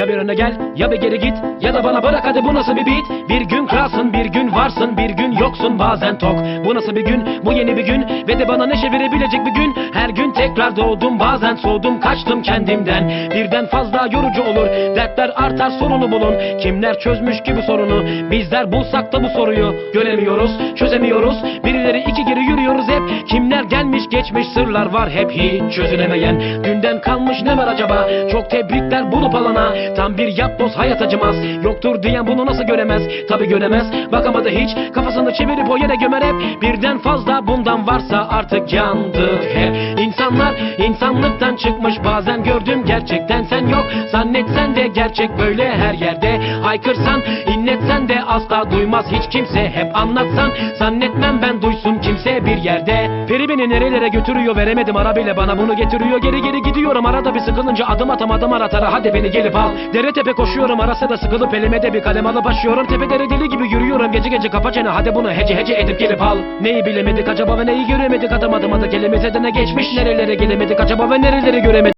Ya bir öne gel ya bir geri git. Ya da bana bırak hadi bu nasıl bir beat? Bir gün kralsın bir gün varsın bir gün yoksun bazen tok. Bu nasıl bir gün? Bu yeni bir gün. Ve de bana neşe verebilecek bir gün. Her gün tekrar doğdum bazen soğudum kaçtım kendimden. Birden fazla yorucu olur Dertler artar sorunu bulun. Kimler çözmüş ki bu sorunu? Bizler bulsak da bu soruyu. Göremiyoruz çözemiyoruz. Birileri Kimler gelmiş geçmiş sırlar var hep hiç çözülemeyen. Dünden kalmış ne var acaba? Çok tebrikler bulup alana. Tam bir yapboz hayat acımaz. Yoktur diyen bunu nasıl göremez? Tabi göremez. Bakamadı hiç. Kafasını çevirip o yere gömer hep. Birden fazla bundan varsa artık yandık hep. İnsanlar insanlıktan çıkmış. Bazen gördüm gerçekten sen yok. Zannetsen de gerçek böyle her yerde. Haykırsan inletsen de asla duymaz. Hiç kimse Hep anlatsan. Zannetmem ben duysun kimse bir yerde. Peri beni nerelere götürüyor veremedim. Ara bile bana bunu getiriyor. Geri geri gidiyorum. Arada bir sıkılınca adım atamadım aratara. Hadi beni gelip al. Dere tepe koşuyorum. Arasa da sıkılıp elime de bir kalem alıp başlıyorum. Tepelere deli gibi yürüyorum. Gece gece kapa çene. Hadi bunu hece hece edip gelip al. Neyi bilemedik acaba ve neyi göremedik? Adım adım adı kelimize ne geçmiş? Nerelere gelemedik acaba ve nereleri göremedik